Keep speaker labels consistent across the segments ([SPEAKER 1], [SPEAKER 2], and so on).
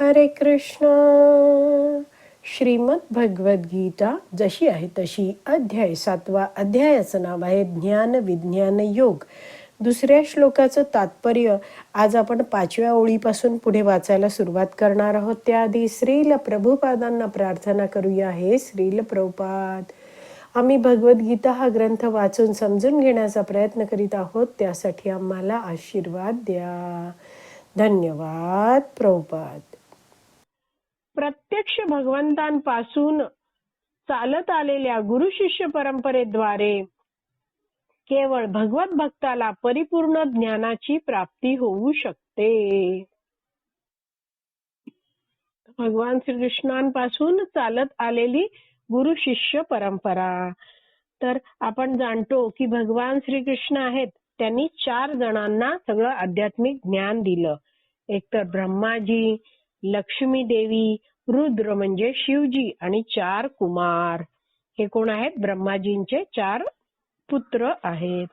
[SPEAKER 1] हरे कृष्ण. श्रीमद जशी आहे तशी अध्याय सातवा अध्यायाचं नाव आहे ज्ञान विज्ञान योग. दुसऱ्या श्लोकाचं तात्पर्य आज आपण पाचव्या ओळीपासून पुढे वाचायला सुरुवात करणार आहोत. त्याआधी श्रील प्रभुपादांना प्रार्थना करूया. हे श्रील प्रभुपाद आम्ही भगवद्गीता हा ग्रंथ वाचून समजून घेण्याचा प्रयत्न करीत आहोत. त्यासाठी आम्हाला आशीर्वाद द्या. धन्यवाद प्रभुपाद. प्रत्यक्ष भगवंतांपासून चालत आलेल्या गुरु शिष्य परंपरेद्वारे केवळ भगवत भक्ताला परिपूर्ण ज्ञानाची प्राप्ती होऊ शकते. भगवान श्रीकृष्णांपासून चालत आलेली गुरु शिष्य परंपरा. तर आपण जाणतो की भगवान श्रीकृष्ण आहेत त्यांनी चार जणांना सगळं आध्यात्मिक ज्ञान दिलं. एक तर ब्रह्माजी लक्ष्मी देवी रुद्र म्हणजे शिवजी आणि चार कुमार. हे कोण आहेत? ब्रह्माजींचे चार पुत्र आहेत.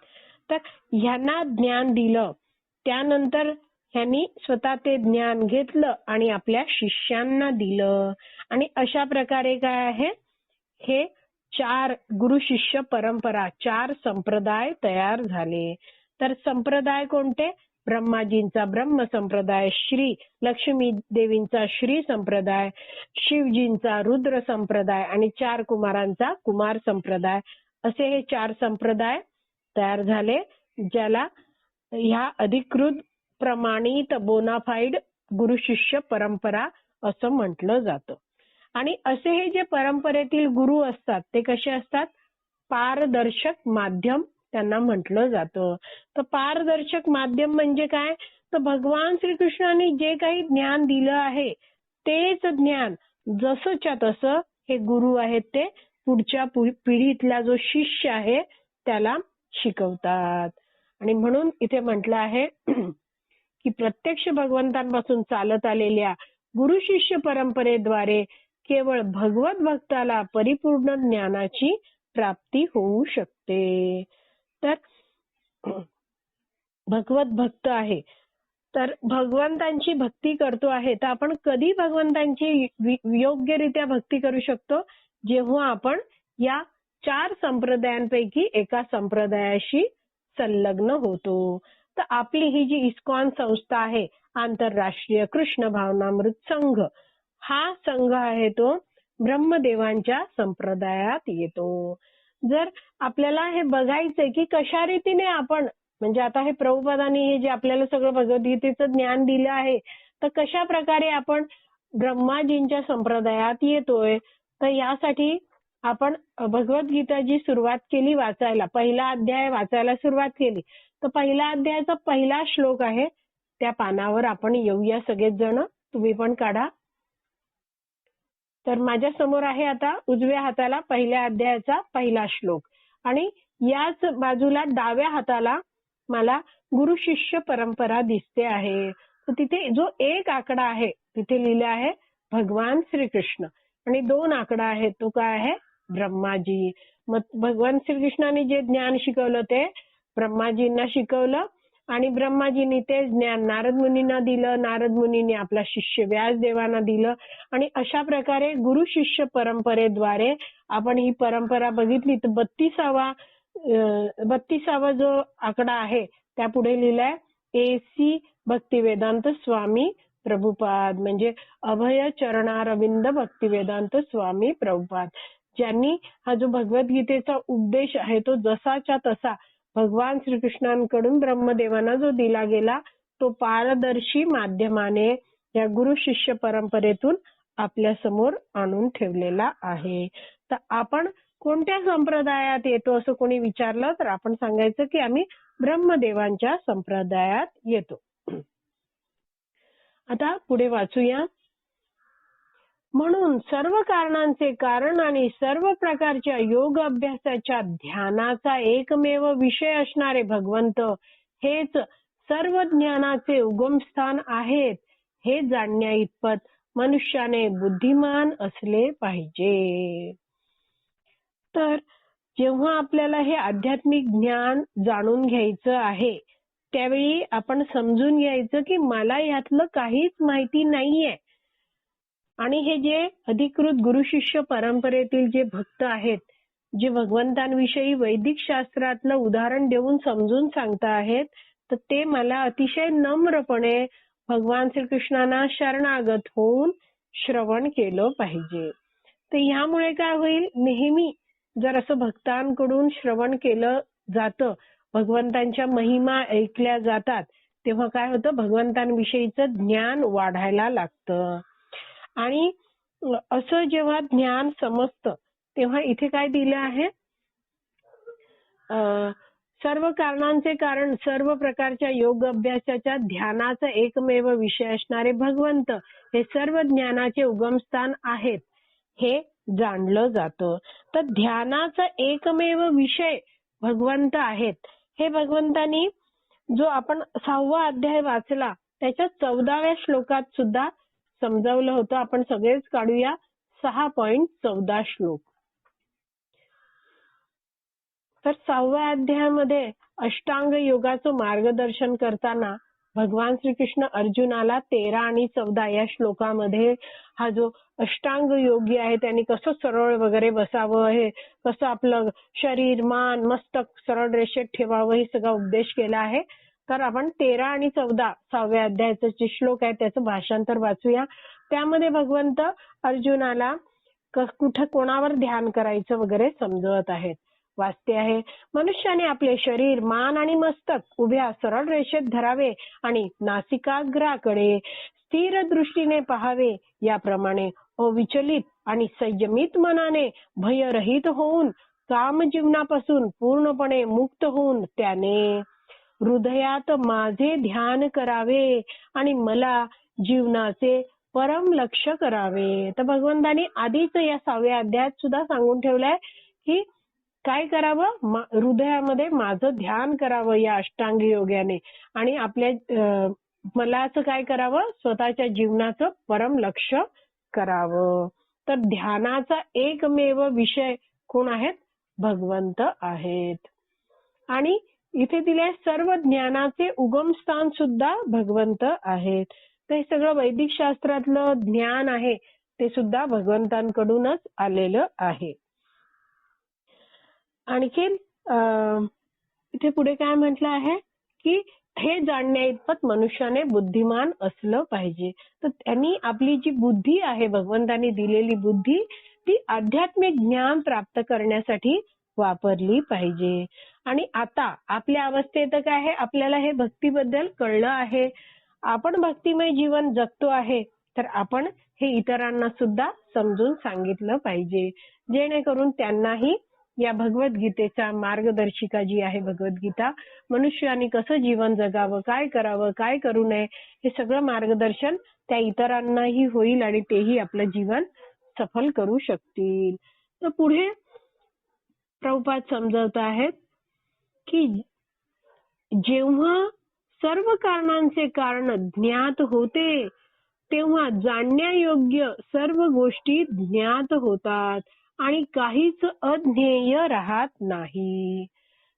[SPEAKER 1] तर ह्यांना ज्ञान दिलं. त्यानंतर ह्यांनी स्वतः ते ज्ञान घेतलं आणि आपल्या शिष्यांना दिलं. आणि अशा प्रकारे काय आहे? हे चार गुरु शिष्य परंपरा चार संप्रदाय तयार झाले. तर संप्रदाय कोणते? ब्रह्माजींचा ब्रह्म संप्रदाय श्री लक्ष्मी देवींचा श्री संप्रदाय शिवजींचा रुद्र संप्रदाय आणि चार कुमारांचा कुमार संप्रदाय. असे हे चार संप्रदाय तयार झाले ज्याला ह्या अधिकृत प्रमाणित बोनाफाईड गुरु शिष्य परंपरा असं म्हटलं जातं. आणि असे हे जे परंपरेतील गुरु असतात ते कसे असतात? पारदर्शक माध्यम त्यांना म्हटलं जातं. तर पारदर्शक माध्यम म्हणजे काय? तर भगवान श्रीकृष्णाने जे काही ज्ञान दिलं आहे तेच ज्ञान जसंच्या तसं हे गुरु आहेत ते पुढच्या पिढीतला जो शिष्य आहे त्याला शिकवतात. आणि म्हणून इथे म्हटलं आहे की प्रत्यक्ष भगवंतांपासून चालत आलेल्या गुरु शिष्य परंपरेद्वारे केवळ भगवत भक्ताला परिपूर्ण ज्ञानाची प्राप्ती होऊ शकते. तर भगवत भक्त आहे. तर भगवंतांची भक्ती करतो आहे. तर आपण कधी भगवंतांची योग्यरित्या भक्ती करू शकतो? जेव्हा आपण या चार संप्रदायांपैकी एका संप्रदायाशी संलग्न होतो. तर आपली ही जी इस्कॉन संस्था आहे आंतरराष्ट्रीय कृष्ण भावनामृत संघ हा संघ आहे तो ब्रह्मदेवांच्या संप्रदायात येतो. जर आपल्याला हे बघायचंय की कशा रीतीने आपण म्हणजे आता हे प्रभुपदानी हे जे आपल्याला सगळं भगवद्गीतेचं ज्ञान दिलं आहे तर कशा प्रकारे आपण ब्रह्माजींच्या संप्रदायात येतोय तर यासाठी आपण भगवद्गीता जी सुरुवात केली वाचायला पहिला अध्याय वाचायला सुरुवात केली. तर पहिला अध्यायाचा पहिला श्लोक आहे त्या पानावर आपण येऊया सगळेच जण तुम्ही पण काढा. तर माझ्यासमोर आहे आता उजव्या हाताला पहिल्या अध्यायाचा पहिला श्लोक. आणि याच बाजूला डाव्या हाताला मला गुरु शिष्य परंपरा दिसते आहे. तर तिथे जो एक आकडा आहे तिथे लिहिले आहे भगवान श्रीकृष्ण. आणि दोन आकडा आहे तो काय आहे? ब्रह्माजी. मग भगवान श्रीकृष्णाने जे ज्ञान शिकवलं ते ब्रह्माजींना शिकवलं. आणि ब्रह्माजींनी ते ज्ञान नारद मुनींना दिलं नारद मुनींनी आपला शिष्य व्यासदेवांना दिलं आणि अशा प्रकारे गुरु शिष्य परंपरेद्वारे आपण ही परंपरा बघितली. तर बत्तीसावा बत्तीसावा जो आकडा आहे त्या पुढे लिहिलाय ए सी भक्तिवेदांत स्वामी प्रभुपाद. म्हणजे अभय चरणारविंद भक्तिवेदांत स्वामी प्रभुपाद. ज्यांनी हा जो भगवद्गीतेचा उपदेश आहे तो जसाच्या तसा भगवान श्रीकृष्णांकडून ब्रह्मदेवांना जो दिला गेला तो पारदर्शी माध्यमाने या गुरु शिष्य परंपरेतून आपल्यासमोर आणून ठेवलेला आहे. तर आपण कोणत्या संप्रदायात येतो असं कोणी विचारलं तर आपण सांगायचं की आम्ही ब्रह्मदेवांच्या संप्रदायात येतो. आता पुढे वाचूया. म्हणून सर्व कारणांचे कारण आणि सर्व प्रकारच्या योग अभ्यासाच्या ध्यानाचा एकमेव विषय असणारे भगवंत हेच सर्व ज्ञानाचे उगमस्थान आहेत हे जाणण्या इतपत मनुष्याने बुद्धिमान असले पाहिजे. तर जेव्हा आपल्याला हे आध्यात्मिक ज्ञान जाणून घ्यायचं आहे त्यावेळी आपण समजून घ्यायचं की मला यातलं काहीच माहिती नाहीये. आणि हे जे अधिकृत गुरु शिष्य परंपरेतील जे भक्त आहेत जे भगवंतांविषयी वैदिक शास्त्रातलं उदाहरण देऊन समजून सांगता आहेत तर ते मला अतिशय नम्रपणे भगवान श्रीकृष्णांना शरणागत होऊन श्रवण केलं पाहिजे. तर ह्यामुळे काय होईल? नेहमी जर असं भक्तांकडून श्रवण केलं जातं भगवंतांच्या महिमा ऐकल्या जातात तेव्हा काय होतं? भगवंतांविषयीचं ज्ञान वाढायला लागतं. आणि असं जेव्हा ज्ञान समजतं तेव्हा इथे काय दिलं आहे? अं, सर्व कारणांचे कारण सर्व प्रकारच्या योग अभ्यासाच्या ध्यानाचा एकमेव विषय असणारे भगवंत हे सर्व ज्ञानाचे उगमस्थान आहेत हे जाणलं जातं. तर ध्यानाचा एकमेव विषय भगवंत आहेत. हे भगवंतानी जो आपण सहावा अध्याय वाचला त्याच्या चौदाव्या श्लोकात सुद्धा समजावलं होतं. आपण सगळेच काढूया. सहा पॉइंट चौदा श्लोक. तर सहाव्या अध्यायामध्ये अष्टांग योगाचं मार्गदर्शन करताना भगवान श्रीकृष्ण अर्जुनाला तेरा आणि चौदा या श्लोकामध्ये हा जो अष्टांग योगी आहे त्यांनी कसं सरळ वगैरे बसावं हे कसं आपलं शरीर मान मस्तक सरळ रेषेत ठेवावं हे सगळा उपदेश केला आहे. तर आपण तेरा आणि चौदा सहाव्या अध्यायाचं जे श्लोक आहे त्याचं भाषांतर वाचूया. त्यामध्ये भगवंत अर्जुनाला कुठं कोणावर ध्यान करायचं वगैरे समजवत आहेत. वाचते आहे मनुष्याने आपले शरीर मान आणि मस्तक उभ्या सरळ रेषेत धरावे आणि नासिकाग्राकडे स्थिर दृष्टीने पहावे. याप्रमाणे अविचलित आणि संयमित मनाने भयरहित होऊन काम जीवनापासून पूर्णपणे मुक्त होऊन त्याने हृदयात माझे ध्यान करावे आणि मला जीवनाचे परम लक्ष करावे. तर भगवंतानी आधीच या सहाव्या अध्यायात सुद्धा सांगून ठेवलंय की काय करावं? हृदयामध्ये माझं ध्यान करावं या अष्टांग योग्याने. आणि आपल्या अं, मलाचं काय करावं? स्वतःच्या जीवनाचं परम लक्ष करावं. तर ध्यानाचा एकमेव विषय कोण आहेत? भगवंत आहेत. आणि इथे दिले सर्व ज्ञानाचे उगमस्थान सुद्धा भगवंत आहेत. तर हे सगळं वैदिक शास्त्रातलं ज्ञान आहे ते सुद्धा भगवंतांकडूनच आलेलं आहे. आणखीन इथे पुढे काय म्हटलं आहे की हे जाणण्या इतपत मनुष्याने बुद्धिमान असलं पाहिजे. तर त्यांनी आपली जी बुद्धी आहे भगवंतांनी दिलेली बुद्धी ती आध्यात्मिक ज्ञान प्राप्त करण्यासाठी वापरली पाहिजे. आणि आता आपल्या अवस्थेत काय आहे? आपल्याला हे भक्तीबद्दल कळलं आहे. आपण भक्तिमय जीवन जगतो आहे तर आपण हे इतरांना सुद्धा समजून सांगितलं पाहिजे. जेणेकरून त्यांनाही या भगवद्गीतेचा मार्गदर्शिका जी आहे भगवद्गीता मनुष्याने कसं जीवन जगावं काय करावं काय करू नये हे सगळं मार्गदर्शन त्या इतरांनाही होईल आणि तेही आपलं जीवन सफल करू शकतील. तर पुढे प्रभुपाद समजवत आहेत की जेव्हा सर्व कारणांचे कारण ज्ञात होते तेव्हा जाणण्यायोग्य सर्व गोष्टी ज्ञात होतात आणि काहीच अज्ञेय राहत नाही.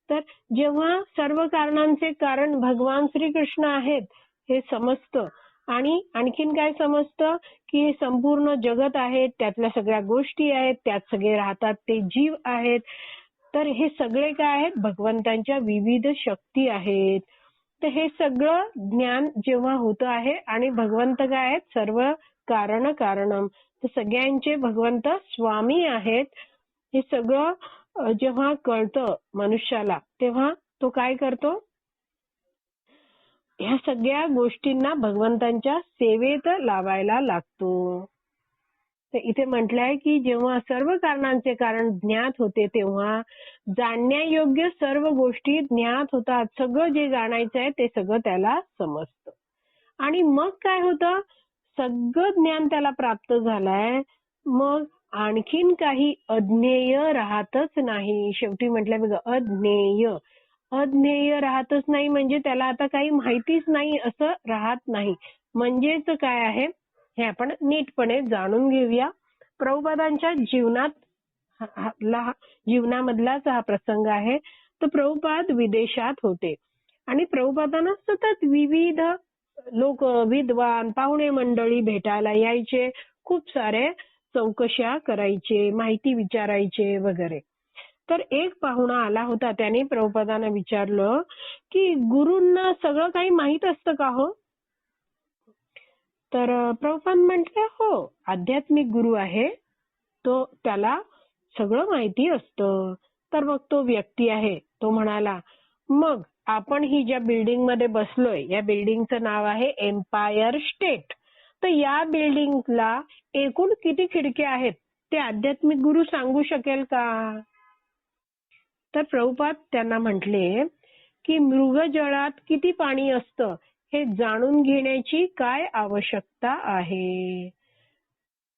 [SPEAKER 1] तर जेव्हा सर्व कारणांचे कारण भगवान श्रीकृष्ण आहेत हे समजतं आणि आणखीन काय समजतं की हे संपूर्ण जगत आहे त्यातल्या सगळ्या गोष्टी आहेत त्यात सगळे राहतात ते जीव आहेत. तर हे सगळे काय आहेत? भगवंतांच्या विविध शक्ती आहेत. तर हे सगळं ज्ञान जेव्हा होतं आहे आणि भगवंत काय आहेत? सर्व कारण कारणम तर सगळ्यांचे भगवंत स्वामी आहेत. हे सगळं जेव्हा कळतं मनुष्याला तेव्हा तो काय करतो? ह्या सगळ्या गोष्टींना भगवंतांच्या सेवेत लावायला लागतो. इथे म्हटलंय की जेव्हा सर्व कारणांचे कारण ज्ञात होते तेव्हा जाणण्यायोग्य सर्व गोष्टी ज्ञात होतात. सगळं जे जाणायचं आहे ते सगळं त्याला समजतं. आणि मग काय होतं? सगळं ज्ञान त्याला प्राप्त झालंय. मग आणखीन काही अज्ञेय राहतच नाही. शेवटी म्हटलंय बघा अज्ञेय. अज्ञेय राहतच नाही म्हणजे त्याला आता काही माहितीच नाही असं राहत नाही. म्हणजेच काय आहे? हे आपण नीटपणे जाणून घेऊया. प्रभुपादांच्या जीवनात ला- जीवनामधलाच हा प्रसंग आहे. तर प्रभुपाद विदेशात होते. आणि प्रभुपादांना सतत विविध लोक विद्वान पाहुणे मंडळी भेटायला यायचे. खूप सारे चौकशा करायचे माहिती विचारायचे वगैरे. तर एक पाहुणा आला होता त्याने प्रभुपादांना विचारलं की गुरुंना सगळं काही माहीत असतं का हो? तर प्रभुपाद म्हटले हो आध्यात्मिक गुरु आहे. तो त्याला सगळं माहिती असतं. तर मग तो व्यक्ती आहे. तो म्हणाला मग आपण ही ज्या बिल्डिंगमध्ये बसलोय या बिल्डिंगचं नाव आहे एम्पायर स्टेट. तर या बिल्डिंगला एकूण किती खिडक्या आहेत? ते आध्यात्मिक गुरु सांगू शकेल का? तर प्रभुपाद त्यांना म्हटले की मृगजळात किती पाणी असतं? हे जाणून घेण्याची काय आवश्यकता आहे?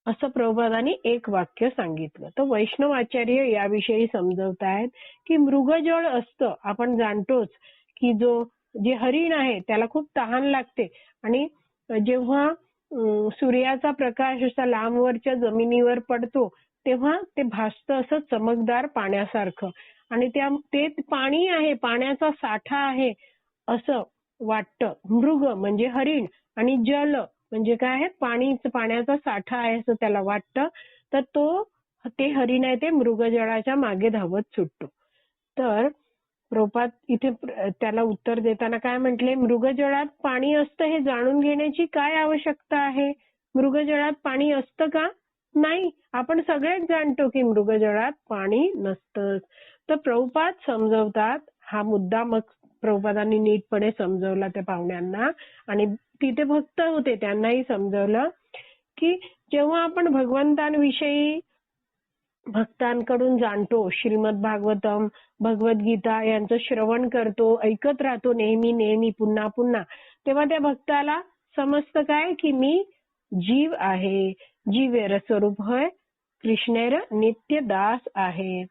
[SPEAKER 1] असं प्रभुपादांनी एक वाक्य सांगितलं. तर वैष्णव आचार्य याविषयी समजवतायत की मृगजळ असतं. आपण जाणतोच की जो जे हरिण आहे त्याला खूप तहान लागते. आणि जेव्हा सूर्याचा प्रकाश असा लांबवरच्या जमिनीवर पडतो तेव्हा ते भासतं असं चमकदार पाण्यासारखं. आणि त्या ते पाणी आहे पाण्याचा साठा आहे असं वाटतं. मृग म्हणजे हरिण आणि जल म्हणजे काय आहे? पाणी पाण्याचा साठा आहे असं त्याला वाटतं. तर तो ते हरिण आहे ते मृगजळाच्या मागे धावत सुटतो. तर प्रोपात इथे त्याला उत्तर देताना काय म्हटले? मृगजळात पाणी असतं हे जाणून घेण्याची काय आवश्यकता आहे? मृगजळात पाणी असतं का? नाही. आपण सगळेच जाणतो की मृगजळात पाणी नसतं तर प्रभुपाद समजवतात हा मुद्दा मग प्रभुपादांनी नीटपणे समजवला त्या पाहुण्यांना. आणि तिथे भक्त होते त्यांनाही समजवलं की जेव्हा आपण भगवंतांविषयी भक्तांकडून जाणतो श्रीमद भागवतम भगवद्गीता यांचं श्रवण करतो ऐकत राहतो नेहमी नेहमी पुन्हा पुन्हा तेव्हा त्या भक्ताला समजतं काय की मी जीव आहे जीवेर स्वरूप होय कृष्णेर नित्य दास आहे.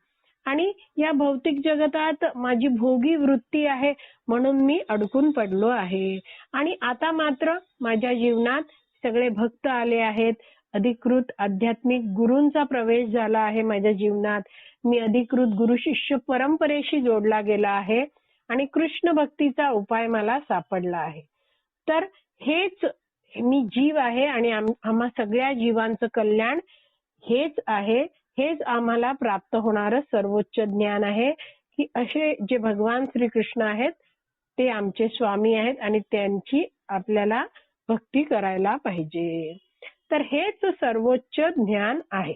[SPEAKER 1] आणि या भौतिक जगतात माझी भोगी वृत्ती आहे म्हणून मी अडकून पडलो आहे. आणि आता मात्र माझ्या जीवनात सगळे भक्त आले आहेत. अधिकृत आध्यात्मिक गुरूंचा प्रवेश झाला आहे माझ्या जीवनात. मी अधिकृत गुरु शिष्य परंपरेशी जोडला गेला आहे आणि कृष्ण भक्तीचा उपाय मला सापडला आहे. तर हेच मी जीव आहे आणि आम्हा सगळ्या जीवांचं कल्याण हेच आहे. हेच आम्हाला प्राप्त होणार सर्वोच्च ज्ञान आहे. की असे जे भगवान श्रीकृष्ण आहेत ते आमचे स्वामी आहेत आणि त्यांची आपल्याला भक्ती करायला पाहिजे. तर हेच सर्वोच्च ज्ञान आहे.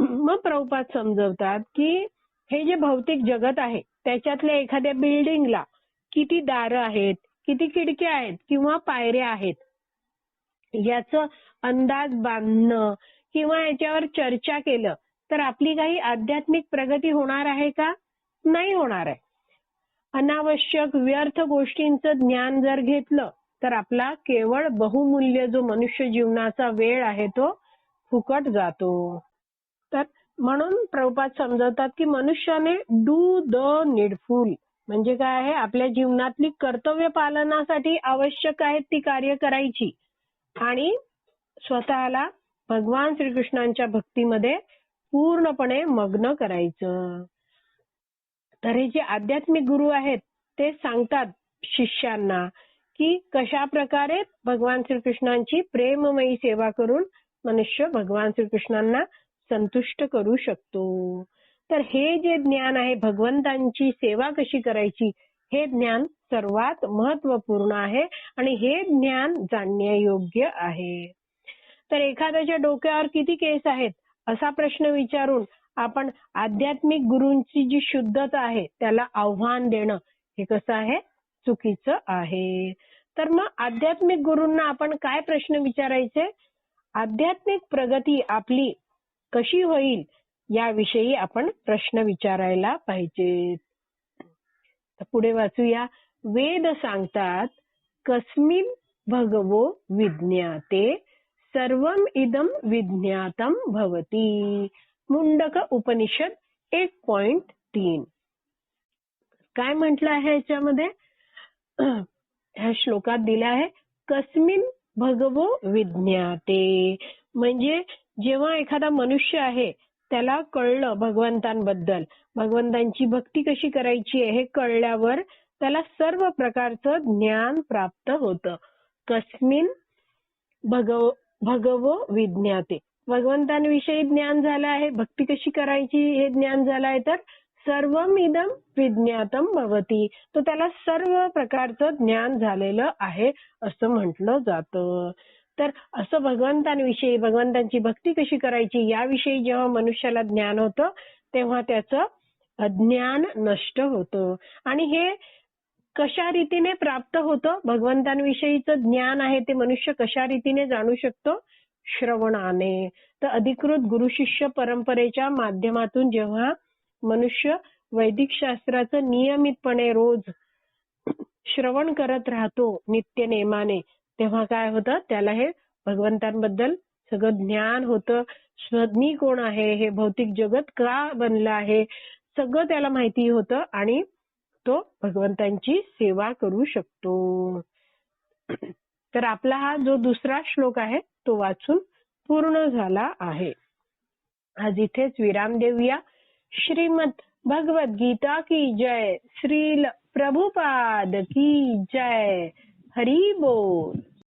[SPEAKER 1] मग प्रभुपात समजवतात की हे जे भौतिक जगत आहे त्याच्यातल्या एखाद्या बिल्डिंगला किती दार आहेत किती खिडक्या आहेत किंवा पायऱ्या आहेत याच अंदाज बांधणं किंवा याच्यावर चर्चा केलं तर आपली काही आध्यात्मिक प्रगती होणार आहे का? नाही होणार आहे. अनावश्यक व्यर्थ गोष्टींचं ज्ञान जर घेतलं तर आपला केवळ बहुमूल्य जो मनुष्य जीवनाचा वेळ आहे तो फुकट जातो. तर म्हणून प्रभुपात समजवतात की मनुष्याने डू द नीडफुल म्हणजे काय आहे? आपल्या जीवनातली कर्तव्य पालनासाठी आवश्यक आहेत ती कार्य करायची. आणि स्वतःला भगवान श्रीकृष्णांच्या भक्तीमध्ये पूर्णपणे मग्न करायचं. तर हे जे आध्यात्मिक गुरु आहेत ते सांगतात शिष्यांना की कशा प्रकारे भगवान श्रीकृष्णांची प्रेममयी सेवा करून मनुष्य भगवान श्रीकृष्णांना संतुष्ट करू शकतो. तर हे जे ज्ञान आहे भगवंतांची सेवा कशी करायची हे ज्ञान सर्वात महत्त्वपूर्ण आहे आणि हे ज्ञान जाणण्यायोग्य आहे. तर एखाद्याच्या डोक्यावर किती केस आहेत असा प्रश्न विचारून आपण आध्यात्मिक गुरूंची जी शुद्धता आहे त्याला आव्हान देणं हे कसं आहे? चुकीचं आहे. तर मग आध्यात्मिक गुरूंना आपण काय प्रश्न विचारायचे? आध्यात्मिक प्रगती आपली कशी होईल याविषयी आपण प्रश्न विचारायला पाहिजे. पुढे वाचूया. वेद सांगतात कस्मिन भगवो विज्ञाते सर्वम इदम विज्ञातम भवती। मुंडक उपनिषद एक पॉइंट तीन। काय म्हटलं आहे याच्यामध्ये ह्या श्लोकात दिलं आहे कस्मिन भगवो विज्ञाते. म्हणजे जेव्हा एखादा मनुष्य आहे त्याला कळलं भगवंतांबद्दल भगवंतांची भक्ती कशी करायची आहे हे कळल्यावर त्याला सर्व प्रकारचं ज्ञान प्राप्त होतं. कस्मिन भगव भगवो विज्ञाते. भगवंतांविषयी ज्ञान झालं आहे भक्ती कशी करायची हे ज्ञान झालं आहे तर सर्वमिदम विज्ञातम भवती. तर त्याला सर्व प्रकारचं ज्ञान झालेलं आहे असं म्हटलं जातं. तर असं भगवंतांविषयी भगवंतांची भक्ती कशी करायची याविषयी जेव्हा मनुष्याला ज्ञान होतं तेव्हा त्याचं ज्ञान नष्ट होतं. आणि हे कशा रीतीने प्राप्त होतं? भगवंतांविषयीचं ज्ञान आहे ते मनुष्य कशा रीतीने जाणू शकतो? श्रवणाने. तर अधिकृत गुरु शिष्य परंपरेच्या माध्यमातून जेव्हा मनुष्य वैदिक शास्त्राचं नियमितपणे रोज श्रवण करत राहतो नित्य नेमाने तेव्हा काय होतं? त्याला हे भगवंतांबद्दल सगळं ज्ञान होतं. स्वज्ञी कोण आहे? हे भौतिक जगत का बनलं आहे? सगळं त्याला माहिती होतं आणि शकतो भगवंतांची सेवा करू शकतो. तर आपला हा जो दुसरा श्लोक आहे तो वाचून पूर्ण झाला आहे. आज इथेच विराम देऊया. श्रीमद भगवत गीता की जय. श्रील प्रभुपाद की जय. हरी बोल.